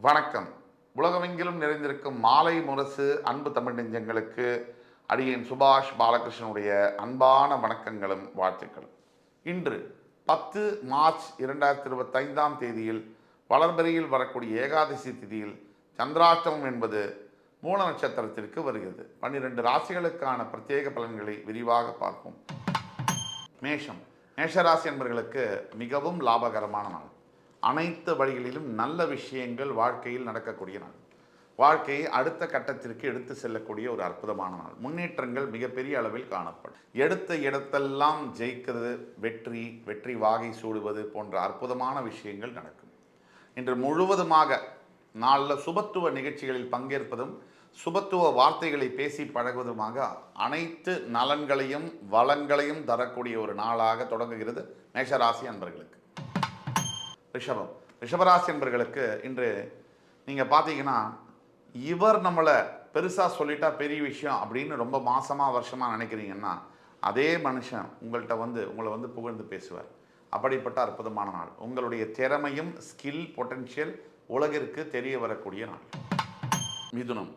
வணக்கம். உலகமெங்கிலும் நிறைந்திருக்கும் மாலை முரசு அன்பு தமிழ் நெஞ்சங்களுக்கு அடியேன் சுபாஷ் பாலகிருஷ்ணனுடைய அன்பான வணக்கங்களும் வாழ்த்துக்களும். இன்று பத்து மார்ச் இரண்டாயிரத்தி இருபத்தைந்தாம் தேதியில் வளர்பிறையில் வரக்கூடிய ஏகாதசி திதியில் சந்திராஷ்டமம் என்பது மூல நட்சத்திரத்திற்கு வருகிறது. பன்னிரண்டு ராசிகளுக்கான பிரத்யேக பலன்களை விரிவாக பார்ப்போம். மேஷம். மேஷராசி என்பவர்களுக்கு மிகவும் லாபகரமான நாள். அனைத்து வழிகளிலும் நல்ல விஷயங்கள் வாழ்க்கையில் நடக்கக்கூடிய நாள். வாழ்க்கையை அடுத்த கட்டத்திற்கு எடுத்து செல்லக்கூடிய ஒரு அற்புதமான நாள். முன்னேற்றங்கள் மிகப்பெரிய அளவில் காணப்படும். எடுத்த இடத்தெல்லாம் ஜெயிக்கிறது வெற்றி வெற்றி வாகை சூடுவது போன்ற அற்புதமான விஷயங்கள் நடக்கும். இன்று முழுவதுமாக நாளில் சுபத்துவ நிகழ்ச்சிகளில் பங்கேற்பதும் சுபத்துவ வார்த்தைகளை பேசி பழகுவதுமாக அனைத்து நலன்களையும் வளங்களையும் தரக்கூடிய ஒரு நாளாக தொடங்குகிறது மேஷராசி அன்பர்களுக்கு. ரிஷபம். ரிஷபராசி என்பர்களுக்கு இன்று நீங்கள் பார்த்தீங்கன்னா இவர் நம்மளை பெருசாக சொல்லிட்டா பெரிய விஷயம் அப்படின்னு ரொம்ப மாசமாக வருஷமாக நினைக்கிறீங்கன்னா அதே மனுஷன் உங்கள்கிட்ட வந்து உங்களை வந்து புகழ்ந்து பேசுவார். அப்படிப்பட்ட அற்புதமான நாள். உங்களுடைய திறமையும் ஸ்கில் பொட்டென்ஷியல் உலகிற்கு தெரிய வரக்கூடிய நாள். மிதுனம்.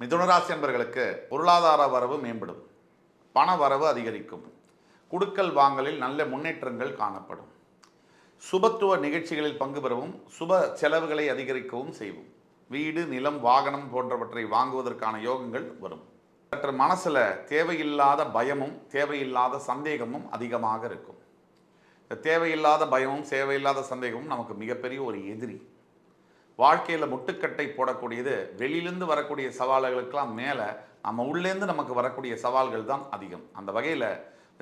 மிதுனராசி என்பர்களுக்கு பொருளாதார வரவு மேம்படும். பண வரவு அதிகரிக்கும். குடுக்கல் வாங்கலில் நல்ல முன்னேற்றங்கள் காணப்படும். சுபத்துவ நிகழ்ச்சிகளில் பங்கு பெறவும் சுப செலவுகளை அதிகரிக்கவும் செய்வோம். வீடு நிலம் வாகனம் போன்றவற்றை வாங்குவதற்கான யோகங்கள் வரும். சற்று மனசில் தேவையில்லாத பயமும் தேவையில்லாத சந்தேகமும் அதிகமாக இருக்கும். இந்த தேவையில்லாத பயமும் தேவையில்லாத சந்தேகமும் நமக்கு மிகப்பெரிய ஒரு எதிரி. வாழ்க்கையில் முட்டுக்கட்டை போடக்கூடியது வெளியிலேருந்து வரக்கூடிய சவால்களுக்கெல்லாம் மேலே நம்ம உள்ளேருந்து நமக்கு வரக்கூடிய சவால்கள் தான் அதிகம். அந்த வகையில்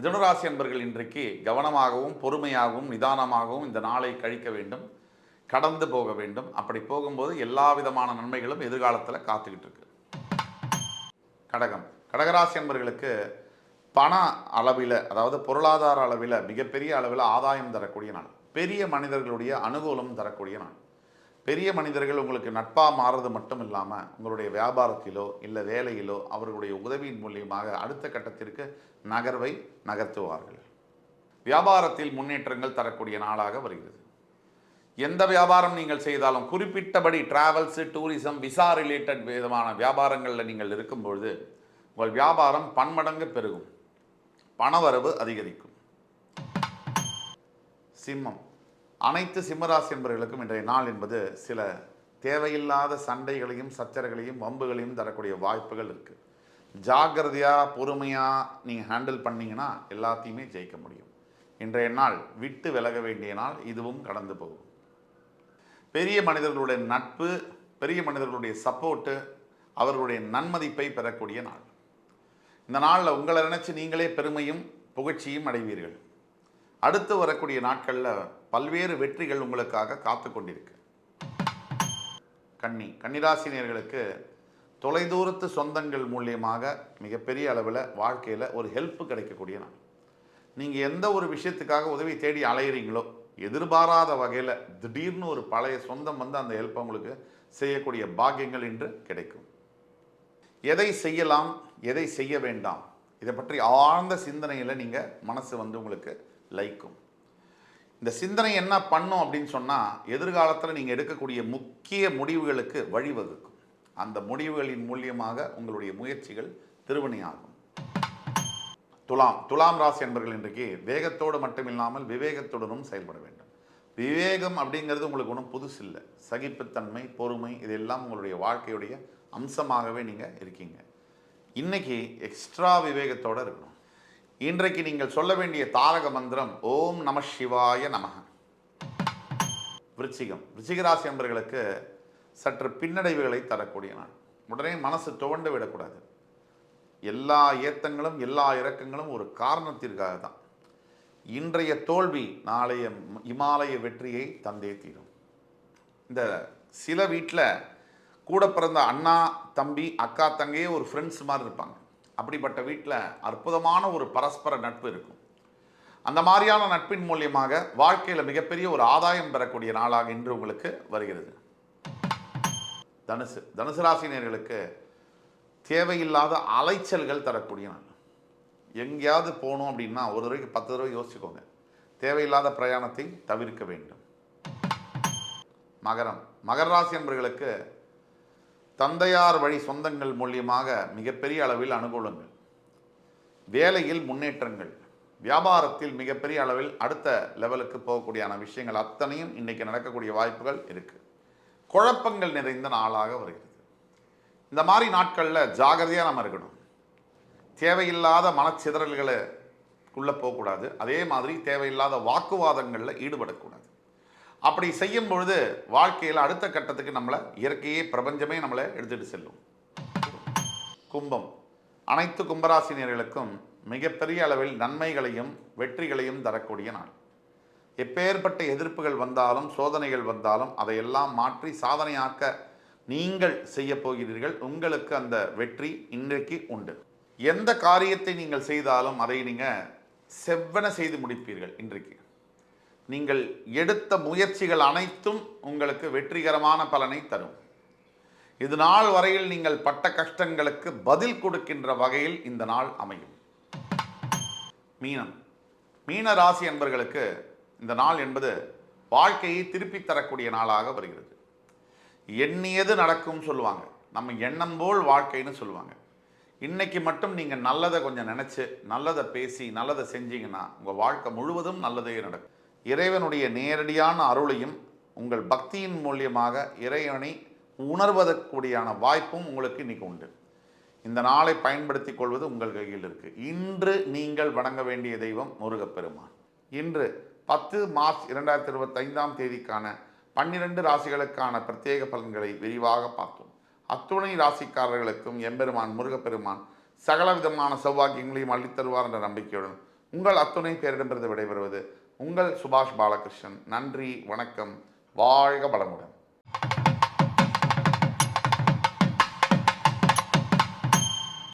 மிதுனராசி என்பர்கள் இன்றைக்கு கவனமாகவும் பொறுமையாகவும் நிதானமாகவும் இந்த நாளை கழிக்க வேண்டும் கடந்து போக வேண்டும். அப்படி போகும்போது எல்லா விதமான நன்மைகளும் எதிர்காலத்தில் காத்துக்கிட்டு இருக்கு. கடகம். கடகராசி என்பர்களுக்கு பண அளவில் அதாவது பொருளாதார அளவில் மிகப்பெரிய அளவில் ஆதாயம் தரக்கூடிய நாள். பெரிய மனிதர்களுடைய அனுகூலம் தரக்கூடிய நாள். பெரிய மனிதர்கள் உங்களுக்கு நட்பாக மாறுறது மட்டும் இல்லாமல் உங்களுடைய வியாபாரத்திலோ இல்லை வேலையிலோ அவர்களுடைய உதவியின் மூலியமாக அடுத்த கட்டத்திற்கு நகர்வை நகர்த்துவார்கள். வியாபாரத்தில் முன்னேற்றங்கள் தரக்கூடிய நாளாக வருகிறது. எந்த வியாபாரம் நீங்கள் செய்தாலும் குறிப்பிட்டபடி டிராவல்ஸு டூரிசம் விசா ரிலேட்டட் விதமான வியாபாரங்களில் நீங்கள் இருக்கும்பொழுது உங்கள் வியாபாரம் பன்மடங்கு பெருகும். பணவரவு அதிகரிக்கும். சிம்மம். அனைத்து சிம்மராசி என்பவர்களுக்கும் இன்றைய நாள் என்பது சில தேவையில்லாத சண்டைகளையும் சச்சரவுகளையும் வம்புகளையும் தரக்கூடிய வாய்ப்புகள் இருக்குது ஜாக்கிரதையாக பொறுமையாக நீங்கள் ஹேண்டில் பண்ணீங்கன்னா எல்லாத்தையுமே ஜெயிக்க முடியும். இன்றைய நாள் விட்டு விலக வேண்டிய நாள் இதுவும் கடந்து போகும். பெரிய மனிதர்களுடைய நட்பு பெரிய மனிதர்களுடைய சப்போர்ட்டு அவர்களுடைய நன்மதிப்பை பெறக்கூடிய நாள். இந்த நாளில் உங்களை நினச்சி நீங்களே பெருமையும் புகழ்ச்சியும் அடைவீர்கள். அடுத்து வரக்கூடிய நாட்களில் பல்வேறு வெற்றிகள் உங்களுக்காக காத்து கொண்டிருக்கு. கன்னி கன்னிராசினியர்களுக்கு தொலைதூரத்து சொந்தங்கள் மூலியமாக மிகப்பெரிய அளவில் வாழ்க்கையில் ஒரு ஹெல்ப் கிடைக்கக்கூடிய நாள். நீங்கள் எந்த ஒரு விஷயத்துக்காக உதவி தேடி அலையிறீங்களோ எதிர்பாராத வகையில் திடீர்னு ஒரு பழைய சொந்தம் வந்து அந்த ஹெல்ப் உங்களுக்கு செய்யக்கூடிய பாக்கியங்கள் இன்று கிடைக்கும். எதை செய்யலாம் எதை செய்ய வேண்டாம் இதை பற்றி ஆழ்ந்த சிந்தனையில் நீங்கள் மனசு வந்து உங்களுக்கு லைக்கும். இந்த சிந்தனை என்ன பண்ணும் அப்படின்னு சொன்னால் எதிர்காலத்தில் நீங்கள் எடுக்கக்கூடிய முக்கிய முடிவுகளுக்கு வழிவகுக்கும். அந்த முடிவுகளின் மூலியமாக உங்களுடைய முயற்சிகள் திருவினையாகும் துலாம் துலாம் ராசி என்பர்கள் இன்றைக்கு வேகத்தோடு மட்டுமில்லாமல் விவேகத்துடனும் செயல்பட வேண்டும். விவேகம் அப்படிங்கிறது உங்களுக்கு ஒன்றும் புதுசு இல்லை. சகிப்புத்தன்மை பொறுமை இதெல்லாம் உங்களுடைய வாழ்க்கையுடைய அம்சமாகவே நீங்கள் இருக்கீங்க. இன்னைக்கு எக்ஸ்ட்ரா விவேகத்தோடு இருக்கணும். இன்றைக்கு நீங்கள் சொல்ல வேண்டிய தாரக மந்திரம் ஓம் நம சிவாய நம விருச்சிகம். விருச்சிகராசி என்பர்களுக்கு சற்று பின்னடைவுகளை தரக்கூடிய நாள். உடனே மனசு துவண்டு விடக்கூடாது. எல்லா ஏத்தங்களும் எல்லா இறக்கங்களும் ஒரு காரணத்திற்காக தான். இன்றைய தோல்வி நாளைய இமாலய வெற்றியை தந்தே தீரும். இந்த சில வீட்டில் கூட பிறந்த அண்ணா தம்பி அக்கா தங்கையே ஒரு ஃப்ரெண்ட்ஸ் மாதிரி இருப்பாங்க. அப்படிப்பட்ட வீட்டில் அற்புதமான ஒரு பரஸ்பர நட்பு இருக்கும். அந்த மாதிரியான நட்பின் மூலியமாக வாழ்க்கையில் மிகப்பெரிய ஒரு ஆதாயம் பெறக்கூடிய நாளாக இன்று உங்களுக்கு வருகிறது. தனுசு தனுசு ராசினியர்களுக்கு தேவையில்லாத அலைச்சல்கள் தரக்கூடிய நாள். எங்கேயாவது போகணும் அப்படின்னா ஒரு தடவைக்கு பத்து தடவை யோசிச்சுக்கோங்க. தேவையில்லாத பிரயாணத்தை தவிர்க்க வேண்டும். மகரம் மகர ராசி என்பர்களுக்கு தந்தையார் வழி சொந்தங்கள் மூலியமாக மிகப்பெரிய அளவில் அனுகூலங்கள் வேலையில் முன்னேற்றங்கள் வியாபாரத்தில் மிகப்பெரிய அளவில் அடுத்த லெவலுக்கு போகக்கூடியான விஷயங்கள் அத்தனையும் இன்றைக்கி நடக்கக்கூடிய வாய்ப்புகள் இருக்குது குழப்பங்கள் நிறைந்த நாளாக வருகிறது. இந்த மாதிரி நாட்களில் ஜாகிரதையாக நம்ம இருக்கணும். தேவையில்லாத மனச்சிதறல்களை உள்ளே போகக்கூடாது. அதே மாதிரி தேவையில்லாத வாக்குவாதங்களில் ஈடுபடக்கூடாது. அப்படி செய்யும் பொழுது வாழ்க்கையில் அடுத்த கட்டத்துக்கு நம்மளை இயற்கையே பிரபஞ்சமே நம்மளை எடுத்துட்டு செல்லும். கும்பம். அனைத்து கும்பராசினியர்களுக்கும் மிகப்பெரிய அளவில் நன்மைகளையும் வெற்றிகளையும் தரக்கூடிய நாள். எப்பேற்பட்ட எதிர்ப்புகள் வந்தாலும் சோதனைகள் வந்தாலும் அதையெல்லாம் மாற்றி சாதனையாக்க நீங்கள் செய்ய போகிறீர்கள். உங்களுக்கு அந்த வெற்றி இன்றைக்கு உண்டு. எந்த காரியத்தை நீங்கள் செய்தாலும் அதை நீங்கள் செவ்வன செய்து முடிப்பீர்கள் இன்றைக்கு. நீங்கள் எடுத்த முயற்சிகள் அனைத்தும் உங்களுக்கு வெற்றிகரமான பலனை தரும். இது நாள் வரையில் நீங்கள் பட்ட கஷ்டங்களுக்கு பதில் கொடுக்கின்ற வகையில் இந்த நாள் அமையும். மீனம். மீன ராசி என்பர்களுக்கு இந்த நாள் என்பது வாழ்க்கையை திருப்பித் தரக்கூடிய நாளாக வருகிறது. எண்ணியது நடக்கும் சொல்லுவாங்க. நம்ம எண்ணம் போல் வாழ்க்கைன்னு சொல்லுவாங்க. இன்னைக்கு மட்டும் நீங்கள் நல்லதை கொஞ்சம் நினச்சி நல்லதை பேசி நல்லதை செஞ்சீங்கன்னா உங்கள் வாழ்க்கை முழுவதும் நல்லதே நடக்கும். இறைவனுடைய நேரடியான அருளையும் உங்கள் பக்தியின் மூலியமாக இறைவனை உணர்வதற்குடியான வாய்ப்பும் உங்களுக்கு இன்னைக்கு உண்டு. இந்த நாளை பயன்படுத்தி கொள்வது உங்கள் கையில் இருக்கு. இன்று நீங்கள் வணங்க வேண்டிய தெய்வம் முருகப்பெருமான். இன்று பத்து மார்ச் இரண்டாயிரத்தி இருபத்தைந்தாம் தேதிக்கான பன்னிரண்டு ராசிகளுக்கான பிரத்யேக பலன்களை விரிவாக பார்த்தோம். அத்துணை ராசிக்காரர்களுக்கும் எம்பெருமான் முருகப்பெருமான் சகல விதமான சௌபாகியங்களையும் அள்ளித்தருவார் என்ற நம்பிக்கையுடன் உங்கள் அத்துணை பேரிடமிருந்து விடைபெறுவது உங்கள் சுபாஷ் பாலகிருஷ்ணன். நன்றி வணக்கம். வாழ்க பலமுடன்